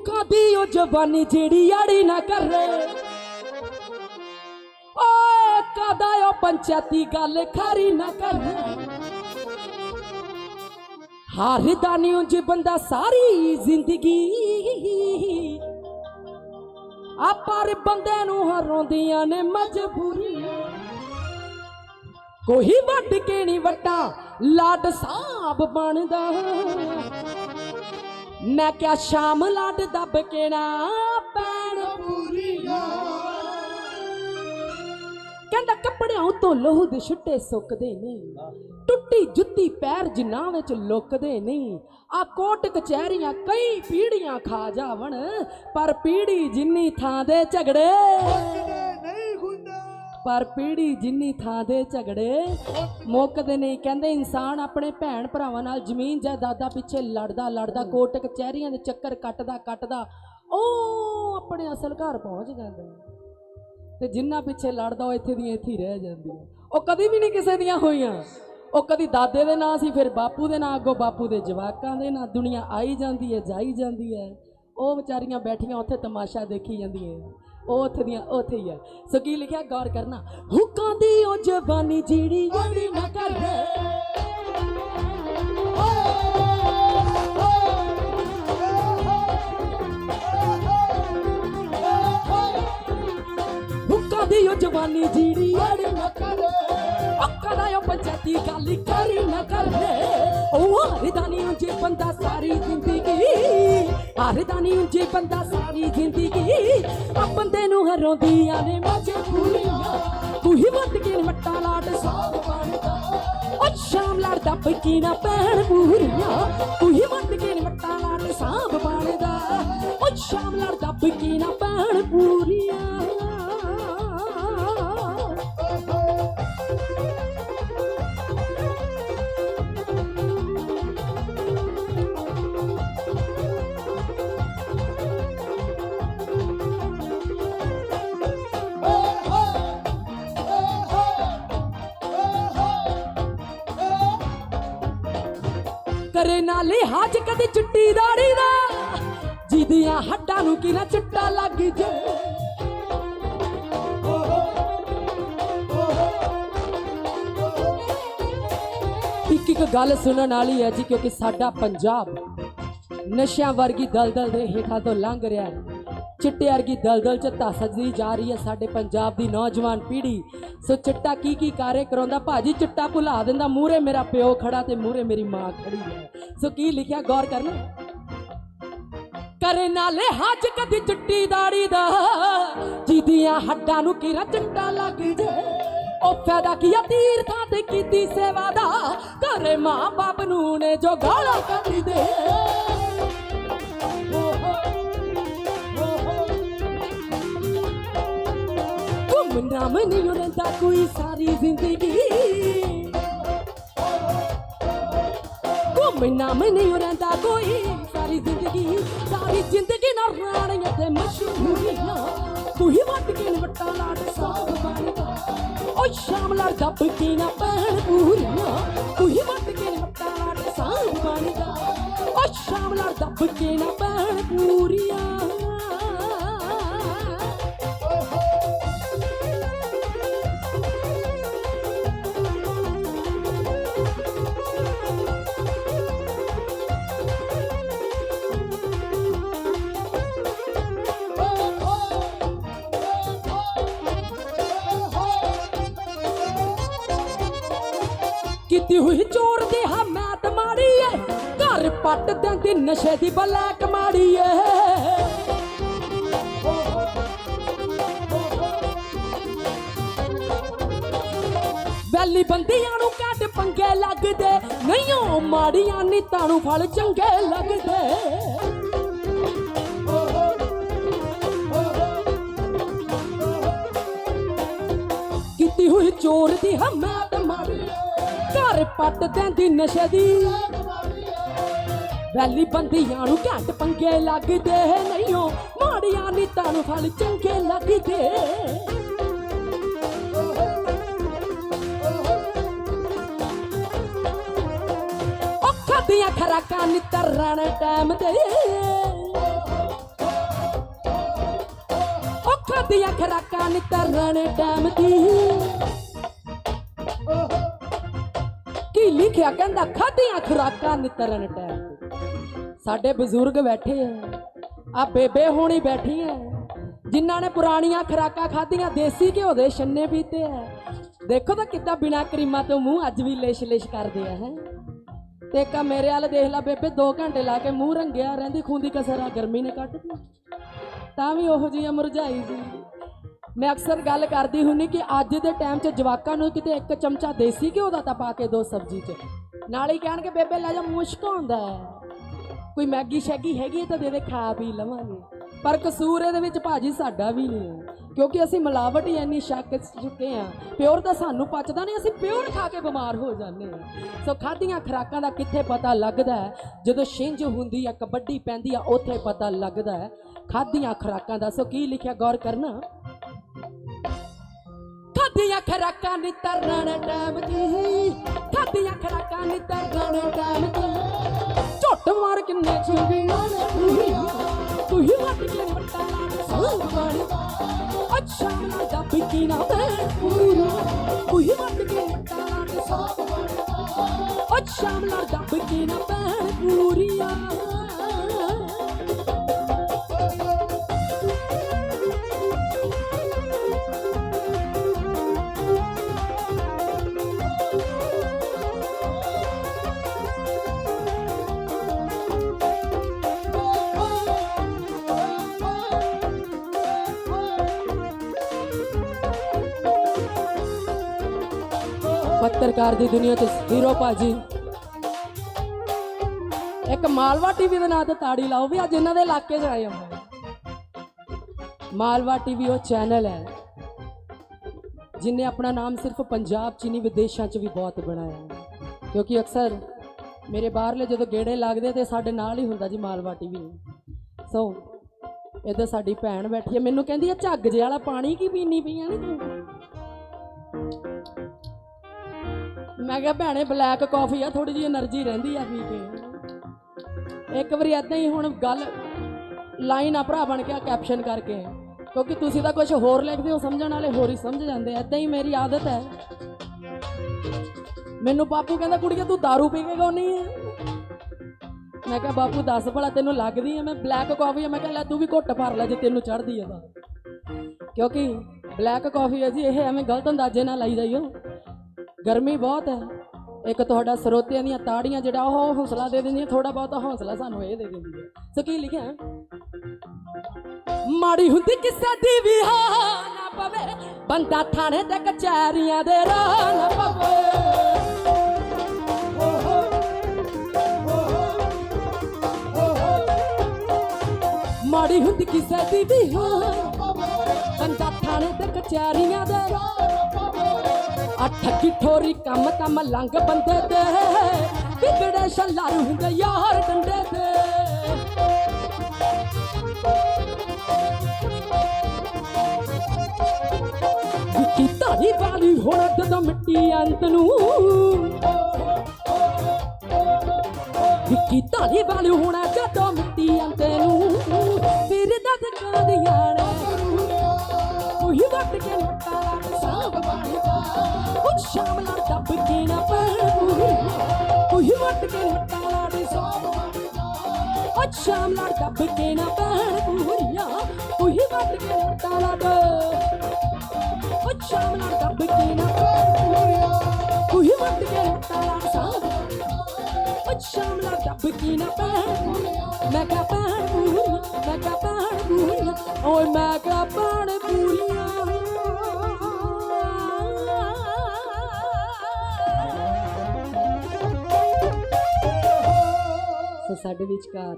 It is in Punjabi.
ਹੁੱਕਾਂ ਉਹ ਜਵਾਨੀ ਜਿਹੜੀ ਆੜੀ ਨਾ ਕਰੇ? ਓਏ, ਕਦਾ ਉਹ ਪੰਚਾਇਤੀ ਗੱਲ ਖਾਰੀ ਨਾ ਕਰੇ? ਹਾਰਦਾ ਨਹੀਂ ਉਂਝ ਬੰਦਾ ਸਾਰੀ ਜ਼ਿੰਦਗੀ। ਆ ਪਰ ਬੰਦੇ ਨੂੰ ਹਰਾਉਂਦੀਆਂ ਨੇ ਮਜਬੂਰੀ। ਕੋਈ ਵੱਡ ਕੇ ਨਹੀਂ ਵੱਟਾ ਲਾਡ ਸਾਬ ਬਣਦਾ। ਮੈਂ ਕਿਹਾ ਸ਼ਾਮ ਲਾਡ ਦੱਬ ਕੇ ਨਾ ਪੈਣ। ਪੂਰੀਆਂ ਕਹਿੰਦਾ ਕੱਪੜਿਆਂ ਤੋਂ ਲਹੂ ਦੇ ਛੁੱਟੇ ਸੁੱਕਦੇ ਨਹੀਂ। ਟੁੱਟੀ ਜੁੱਤੀ ਪੈਰ ਜਿਨ੍ਹਾਂ ਵਿੱਚ ਲੁਕਦੇ ਨਹੀਂ। ਆ ਕੋਟ ਕਚਹਿਰੀਆਂ ਕਈ ਪੀੜੀਆਂ ਖਾ ਜਾਵਣ, ਪਰ ਪੀੜੀ ਜਿੰਨੀ ਥਾਂ ਦੇ ਝਗੜੇ। ਪਰ ਪੀੜੀ ਜਿੰਨੀ ਥਾਂ ਦੇ ਝਗੜੇ ਮੁੱਕਦੇ ਨਹੀਂ। ਕਹਿੰਦੇ ਇਨਸਾਨ ਆਪਣੇ ਭੈਣ ਭਰਾਵਾਂ ਨਾਲ ਜ਼ਮੀਨ ਜਾਇਦਾਦਾਂ ਪਿੱਛੇ ਲੜਦਾ ਲੜਦਾ ਕੋਟ ਕਚਹਿਰੀਆਂ ਦੇ ਚੱਕਰ ਕੱਟਦਾ ਕੱਟਦਾ ਉਹ ਆਪਣੇ ਅਸਲ ਘਰ ਪਹੁੰਚ ਜਾਂਦਾ ਹੈ। ਤੇ ਜਿੰਨਾ ਪਿੱਛੇ ਲੜਦਾ ਉਹ ਇੱਥੇ ਦੀਆਂ ਇੱਥੇ ਰਹਿ ਜਾਂਦੀਆਂ ਉਹ ਕਦੀ ਵੀ ਨਹੀਂ ਕਿਸੇ ਦੀਆਂ ਹੋਈਆਂ। ਉਹ ਕਦੀ ਦਾਦੇ ਦੇ ਨਾਂ ਸੀ, ਫਿਰ ਬਾਪੂ ਦੇ ਨਾਂ, ਅੱਗੋਂ ਬਾਪੂ ਦੇ ਜਵਾਕਾਂ ਦੇ ਨਾਂ। ਦੁਨੀਆ ਆਈ ਜਾਂਦੀ ਹੈ, ਜਾਈ ਜਾਂਦੀ ਹੈ। ਉਹ ਵਿਚਾਰੀਆਂ ਬੈਠੀਆਂ ਉੱਥੇ ਤਮਾਸ਼ਾ ਦੇਖੀ ਜਾਂਦੀਆਂ। ਉਹ ਉੱਥੇ ਦੀਆਂ, ਉੱਥੇ ਹੀ ਆ। ਸੋ ਕੀ ਲਿਖਿਆ, ਗੌਰ ਕਰਨਾ। ਹੁੱਕਾਂ ਦੀ ਉਹ ਜਵਾਨੀ ਜਿਹੜੀ ਜਿਹੜੀ ਨਾ ਕਰੇ। ਹੁੱਕਾਂ ਦੀ ਉਹ ਜਵਾਨੀ ਜਿਹੜੀ ਜਿਹੜੀ ਨਾ ਕਰੇ। ਅੱਕਾ ਦਾ ਉਹ ਪੰਚਾਇਤੀ ਗੱਲ ਕਰੀ ਨਾ ਕਰਦੇ ਉਹ ਹਰਦਾ ਨਹੀਂ ਹਰਦਾ ਨਹੀਂ ਉਂਝੇ ਬੰਦਾ ਸਾਰੀ ਜ਼ਿੰਦਗੀ। ਆ ਬੰਦੇ ਨੂੰ ਹਰਾਉਂਦੀਆਂ ਨੇ ਮਜਬੂਰੀਆਂ ਤੂੰ ਹੀ ਵੱਟ ਕੇ ਮੱਟਾ ਲਾਟ ਸਾਬ ਬਣਦਾ। ਉਹ ਸ਼ਾਮ ਲੜਦਾ ਪੱਕੀ ਨਾ ਪੈਣ ਪੂਰੀਆਂ। ਤੂੰ ਹੀ ਵੱਟ ਕੇ ਮੱਟਾ ਲਾਟ ਸਾਬ ਬਣਦਾ। ਉਹ ਸ਼ਾਮ ਲੜਦਾ ਪੱਕੀ ਨਾ ਕਰੇ ਨਾ ਲਿਹਾਜ ਕਦੇ ਚਿੱਟੀ ਦਾੜੀ ਦਾ। ਜਿਹਦੀਆਂ ਹੱਡਾਂ ਨੂੰ ਕਿਨਾ ਚਿੱਟਾ ਲੱਗ ਜੇ। ਇੱਕ ਇੱਕ ਗੱਲ ਸੁਣਨ ਵਾਲੀ ਹੈ ਜੀ, ਕਿਉਂਕਿ ਸਾਡਾ ਪੰਜਾਬ ਨਸ਼ਿਆਂ ਵਰਗੀ ਦਲਦਲ ਦੇ ਹੇਠਾਂ ਤੋਂ ਲੰਘ ਰਿਹਾ ਹੈ। ਚਿੱਟੇ ਵਰਗੀ ਦਲਦਲ ਚ ਧੱਸਦੀ ਜਾ ਰਹੀ ਹੈ ਸਾਡੇ ਪੰਜਾਬ ਦੀ ਨੌਜਵਾਨ ਪੀੜ੍ਹੀ। ਸੋ ਚਿੱਟਾ ਕੀ ਕੀ ਕਾਰੇ ਕਰਾਉਂਦਾ? ਭਾਜੀ ਚਿੱਟਾ ਭੁਲਾ ਦਿੰਦਾ। ਮੂਹਰੇ ਮੇਰਾ ਪਿਓ ਖੜਾ ਤੇ ਮੂਹਰੇ ਮੇਰੀ ਮਾਂ ਖੜੀ ਹੈ। ਸੋ ਕੀ ਲਿਖਿਆ? ਗੌਰ ਕਰਨਾ ਕਰੇ ਨਾਲੇ ਹੱਜ ਕਦੀ ਚਿੱਟੀ ਦਾੜੀ ਦਾ। ਜਿਹਦੀਆਂ ਹੱਡਾਂ ਨੂੰ ਕਿਰਾ ਚਿੱਟਾ ਲੱਗ ਜੇ। ਉਹ ਫਾਇਦਾ ਕੀ ਆ? ਤੀਰਥਾਂ ਤੇ ਕੀਤੀ ਸੇਵਾ ਦਾ। ਘਰੇ ਮਾਂ ਬਾਪ ਨੂੰ ਨੇ ਜੋ ਗਾਲਾਂ ਕੱਢੀ ਦੇ। ਘੁੰਮਣਾ ਮੈਨੂੰ ਰਹਿੰਦਾ ਕੋਈ ਸਾਰੀ ਜ਼ਿੰਦਗੀ ਘੁੰਮਣਾ ਮੈਨੂੰ ਰਹਿੰਦਾ ਕੋਈ ਸਾਰੀ ਜ਼ਿੰਦਗੀ ਸਾਰੀ ਜ਼ਿੰਦਗੀ ਨਾ ਰਾਣੀਆਂ ਤੇ ਮਸ਼ਹੂਰੀਆਂ ਤੂੰ ਹੀ ਵੱਟ ਕੇ ਵਟਾ ਲਾਟ ਸਾਬ ਬਣਦਾ ਓ ਸ਼ਾਮ ਲੜ ਦੱਬ ਕੇ ਨਾ ਪੈਣ ਪੂਰੀਆਂ ਤੂੰ ਹੀ ਵੱਟ ਕੇ ਵਟਾ ਲਾਟ ਸਾਬ ਬਣਦਾ ਓ ਸ਼ਾਮ ਲੜ ਦੱਬ ਕੇ ਨਾ ਪੈਣ ਪੂਰੀਆਂ ਕੀਤੀ ਹੋਈ ਚੋਰ ਦੀ ਹਮਾਤ ਮਾੜੀ ਏ ਘਰ ਪੱਟ ਦਿੰਦੀ ਨਸ਼ੇ ਦੀ ਬਲੈਕ ਮਾੜੀ ਏ ਵੈਲੀ ਬੰਦੀਆਂ ਨੂੰ ਕੱਟ ਪੰਗੇ ਲੱਗਦੇ, ਨਹੀਂ ਉਹ ਮਾੜੀਆਂ ਨੀਤਾਂ ਨੂੰ ਫਲ ਚੰਗੇ ਲੱਗਦੇ। ਕੀਤੀ ਹੋਈ ਚੋਰ ਦੀ ਹਮਾਤ ਮਾੜੀ ਘਰ ਪੱਟ ਦਿੰਦੀ ਨਸ਼ੇ ਦੀ। ਵੈਲੀ ਬੰਦੀਆਂ ਨੂੰ ਘੱਟ ਪੰਗੇ ਲੱਗਦੇ ਨਹੀਂ ਮਾੜੀਆਂ ਨੀਤਾਂ ਨੂੰ ਫਲ ਚੰਗੇ ਲੱਗਦੇ। ਦੀਆਂ ਖਰਾਕਾਂ ਨਿੱਤਰ ਰਹਿਣ ਟਾਈਮ ਤੇ। ਖਾਦੀਆਂ ਖਰਾਕਾਂ ਨਿਤਰਨ ਟਾਈਮ ਦੀ ਲਿਖਿਆ ਕਹਿੰਦਾ, ਖਾਧੀਆਂ ਖੁਰਾਕਾਂ ਨਿਤਰਨ ਟਾਈਮ ਦੀ ਸਾਡੇ ਬਜ਼ੁਰਗ ਬੈਠੇ ਆ ਆ ਬੇਬੇ ਹੋਣੀ ਬੈਠੀ ਆ। ਜਿਨ੍ਹਾਂ ਨੇ ਪੁਰਾਣੀਆਂ ਖੁਰਾਕਾਂ ਖਾਧੀਆਂ, ਦੇਸੀ ਘਿਓ ਦੇ ਛੰਨੇ ਪੀਤੇ ਆ। ਦੇਖੋ ਤਾਂ ਕਿੱਦਾਂ ਬਿਨਾ ਕਰੀਮਾਂ ਤੋਂ ਮੂੰਹ ਅੱਜ ਵੀ ਲਿਸ਼ ਲਿਸ਼ ਕਰਦੇ ਆ, ਹੈ। ਤੇ ਕਾ ਮੇਰੇ ਵਾਲ ਦੇਖ ਲੈ ਬੇਬੇ 2 ਘੰਟੇ ਲਾ ਕੇ ਮੂੰਹ ਰੰਗਿਆ, ਰਹਿੰਦੀ ਖੂੰਦੀ ਕਸਰਾ ਗਰਮੀ ਨੇ ਕੱਟ ਦਿੱਤੀ ਤਾਂ ਵੀ ਉਹੋ ਜਿਹੀ ਮੁਰਝਾਈ ਸੀ। ਮੈਂ ਅਕਸਰ ਗੱਲ ਕਰਦੀ ਹੁੰਨੀ ਕਿ ਅੱਜ ਦੇ ਟਾਈਮ 'ਚ ਜਵਾਕਾਂ ਨੂੰ ਕਿਤੇ ਇੱਕ ਚਮਚਾ ਦੇਸੀ ਘਿਓ ਦਾ ਤਾਂ ਪਾ ਕੇ ਦੋ ਸਬਜ਼ੀ 'ਚ। ਨਾਲ ਹੀ ਕਹਿਣਗੇ, ਬੇਬੇ, ਲੈ ਜਾ, ਮੁਸ਼ਕ ਆਉਂਦਾ ਹੈ। ਕੋਈ ਮੈਗੀ ਸ਼ੈਗੀ ਹੈਗੀ ਹੈ ਤਾਂ ਦੇ ਦੇ, ਖਾ ਪੀ ਲਵਾਂਗੇ। ਪਰ ਕਸੂਰ ਇਹਦੇ ਵਿੱਚ ਭਾਜੀ ਸਾਡਾ ਵੀ ਨਹੀਂ ਹੈ, ਕਿਉਂਕਿ ਅਸੀਂ ਮਿਲਾਵਟ ਹੀ ਇੰਨੀ ਸ਼ੱਕ ਚੁੱਕੇ ਆ ਪਿਓਰ ਤਾਂ ਸਾਨੂੰ ਪਚਦਾ ਨਹੀਂ, ਅਸੀਂ ਪਿਓਰ ਖਾ ਕੇ ਬਿਮਾਰ ਹੋ ਜਾਂਦੇ ਹਾਂ। ਸੋ ਖਾਧੀਆਂ ਖਰਾਕਾਂ ਦਾ ਕਿੱਥੇ ਪਤਾ ਲੱਗਦਾ ਜਦੋਂ ਛਿੰਝ ਹੁੰਦੀ ਆ, ਕਬੱਡੀ ਪੈਂਦੀ ਆ, ਉੱਥੇ ਪਤਾ ਲੱਗਦਾ ਹੈ। ਖਾਧੀਆਂ ਖਰਾਕਾਂ ਦਾ, ਸੋ ਕੀ ਲਿਖਿਆ ਗੌਰ ਕਰਨਾ? ਖਾਧੀਆਂ ਖਰਾਕਾਂ ਨੀ ਤਰਣ ਟਾਈਮ ਦੀ। ਖਾਧੀਆਂ ਖਰਾਕਾਂ ਨੀ ਤਰਣ ਟਾਈਮ ਦੀ। ਝੁੱਟ ਮਾਰ ਕਿੰਨੇ ਚੁਗੀਆਂ ਨੇ ਤੂੰ। ਹੀ ਵੱਟ ਕੇ ਵੱਟਾ ਲਾ ਸਾਹ ਮਾਰੀ ਅੱਛਾ ਨਾ ਦੱਬ ਕੀ ਨਾ ਮੈਂ ਤੂੰ। ਹੀ ਵੱਟ ਕੇ ਵੱਟਾ ਲਾ ਸਾਹ ਮਾਰੀ ਅੱਛਾ ਨਾ ਦੱਬ ਕੀ ਨਾ ਮੈਂ ਪੂਰੀਆਂ ਪੱਤਰਕਾਰ ਦੀ ਦੁਨੀਆ 'ਚ ਹੀਰੋ ਭਾਜੀ। ਇੱਕ ਮਾਲਵਾ ਟੀਵੀ ਦੇ ਨਾਂ ਤੇ ਤਾੜੀ ਲਾਓ ਵੀ ਅੱਜ ਇਹਨਾਂ ਦੇ ਇਲਾਕੇ 'ਚ ਆਏ ਹਾਂ ਮਾਲਵਾ ਟੀਵੀ ਉਹ ਚੈਨਲ ਹੈ, ਜਿਨੇ ਆਪਣਾ ਨਾਮ ਸਿਰਫ ਪੰਜਾਬ 'ਚ ਨਹੀਂ ਵਿਦੇਸ਼ਾਂ 'ਚ ਵੀ ਬਹੁਤ ਬਣਾਇਆ ਕਿਉਂਕਿ ਅਕਸਰ ਮੇਰੇ ਬਾਹਰਲੇ ਜਦੋਂ ਗੇੜੇ ਲੱਗਦੇ ਤੇ ਸਾਡੇ ਨਾਲ ਹੀ ਹੁੰਦਾ ਜੀ ਮਾਲਵਾ ਟੀਵੀ। ਸੋ ਇੱਧਰ ਸਾਡੀ ਭੈਣ ਬੈਠੀ ਹੈ, ਮੈਨੂੰ ਕਹਿੰਦੀ ਹੈ, ਝੱਗ ਜੇ ਵਾਲਾ ਪਾਣੀ ਕੀ ਪੀਣੀ ਪਈਆਂ ਨੀ ਤੂੰ? ਮੈਂ ਕਿਹਾ, ਭੈਣੇ ਬਲੈਕ ਕਾਫੀ ਆ ਥੋੜੀ ਜੀ એનર્ਜੀ ਰਹਿੰਦੀ ਆ ਪੀ ਕੇ। ਇੱਕ ਵਾਰੀ ਐਦਾਂ ਹੀ ਹੁਣ ਗੱਲ ਲਾਈਨ ਆ ਭਰਾ ਬਣ ਕੇ ਕੈਪਸ਼ਨ ਕਰਕੇ। ਕਿਉਂਕਿ ਤੁਸੀਂ ਤਾਂ ਕੁਝ ਹੋਰ ਲਿਖਦੇ ਹੋ, ਸਮਝਣ ਵਾਲੇ ਹੋਰ ਹੀ ਸਮਝ ਜਾਂਦੇ ਐਦਾਂ ਹੀ ਮੇਰੀ ਆਦਤ ਹੈ। ਮੈਨੂੰ ਬਾਪੂ ਕਹਿੰਦਾ, ਕੁੜੀਏ, ਤੂੰ दारू ਪੀ ਕੇ ਗਾਉਣੀ ਹੈ ਮੈਂ ਕਿਹਾ, ਬਾਪੂ, ਦੱਸ ਭਲਾ, ਤੈਨੂੰ ਲੱਗਦੀ ਹੈ ਮੈਂ ਬਲੈਕ ਕਾਫੀ ਆ? ਮੈਂ ਕਿਹਾ, ਲੈ, ਤੂੰ ਵੀ ਘੁੱਟ ਭਰ ਲੈ ਜੇ ਤੈਨੂੰ ਚੜਦੀ ਹੈ ਤਾਂ। ਕਿਉਂਕਿ ਬਲੈਕ ਕਾਫੀ ਹੈ ਜੀ, ਇਹ ਐਵੇਂ ਗਲਤ ਅੰਦਾਜ਼ੇ ਨਾਲ ਲਾਈ ਜਾਈਓ। ਗਰਮੀ ਬਹੁਤ ਹੈ। ਇੱਕ ਤੁਹਾਡਾ ਸਰੋਤਿਆਂ ਦੀਆਂ ਤਾੜੀਆਂ ਜਿਹੜਾ ਉਹ ਹੌਸਲਾ ਦੇ ਦਿੰਦੀਆਂ ਥੋੜਾ ਬਹੁਤਾ ਹੌਸਲਾ ਸਾਨੂੰ ਇਹ ਦੇ ਦਿੰਦੀ ਹੈ ਸੋ ਕੀ ਲਿਖਿਆ? ਮਾੜੀ ਹੁੰਦੀ ਕਿਸੇ ਦੀ ਵੀ ਹਾਂ ਨਾ ਪਵੇ, ਬੰਦਾ ਥਾਣੇ ਤੇ ਕਚਹਿਰੀਆਂ ਦੇ ਰਾਹ ਨਾ ਪਵੇ। ਮਾੜੀ ਹੁੰਦੀ ਕਿਸੇ ਦੀ ਵੀ ਹਾਂ ਬੰਦਾ ਥਾਣੇ ਤੇ ਕਚਹਿਰੀਆਂ ਦੇ ਆ ਅੱਠ ਠੋਰੀ ਕੰਮ ਕੰਮ ਲੰਘ ਬੰਦੇ ਤੇ। ਵਿਗੜੇ ਸ਼ਲਾਰੂ ਹੁੰਦੇ ਯਾਰ ਡੰਡੇ ਤੇ। ਵਿੱਕੀ ਧਾਰੀ ਵਾਲੀ ਹੁਣ ਜਦੋਂ ਮਿੱਟੀ ਅੰਤ ਨੂੰ। ਵਿੱਕੀ ਧਾਰੀ ਵਾਲੀ ਹੁਣ ਜਦੋਂ ਮਿੱਟੀ ਅੰਤ ਨੂੰ। ਫਿਰ ਦਦ ਕਾਂਦੀਆਂ ਨੇ। ਉਹੀ ਵੱਟ ਕੇ ਨੱਟਾ ਉਹ ਸ਼ਾਮਲਾ ਨਾਲ ਦੱਬ ਕੇ ਨਾ ਪੈਣ ਪੂਰੀ ਉਹੀ ਵੱਟ ਕੇ ਨੱਟਾ ਲਾ ਸਾਬ ਬਾਣੀ ਉਹ ਸ਼ਾਮ ਨਾਲ ਦੱਬ ਕੇ ਨਾ ਪੈਣ ਪੂਰੀਆਂ ਉਹੀ ਵੱਟ ਕੇ ਨੱਟਾ ਲਾ ਉਹ ਸ਼ਾਮ ਦੱਬ ਕੇ ਨਾ ਪੈਣ ਉਹੀ ਵੱਟ ਕੇ ਨੱਟਾ ਲਾ ਸਾਬ ਉਹ ਸ਼ਾਮ ਦੱਬ ਕੇ ਨਾ ਪੈਣ ਮੈਂ ਕਾ ਪੈਣ ਮੈਂ ਕਾ ਪੈਣ ਪੂਰੀਆਂ ਓਏ ਮੈਂ ਕਾ ਪੈਣ ਪੂਰੀਆਂ ਸਾਡੇ ਵਿਚਕਾਰ।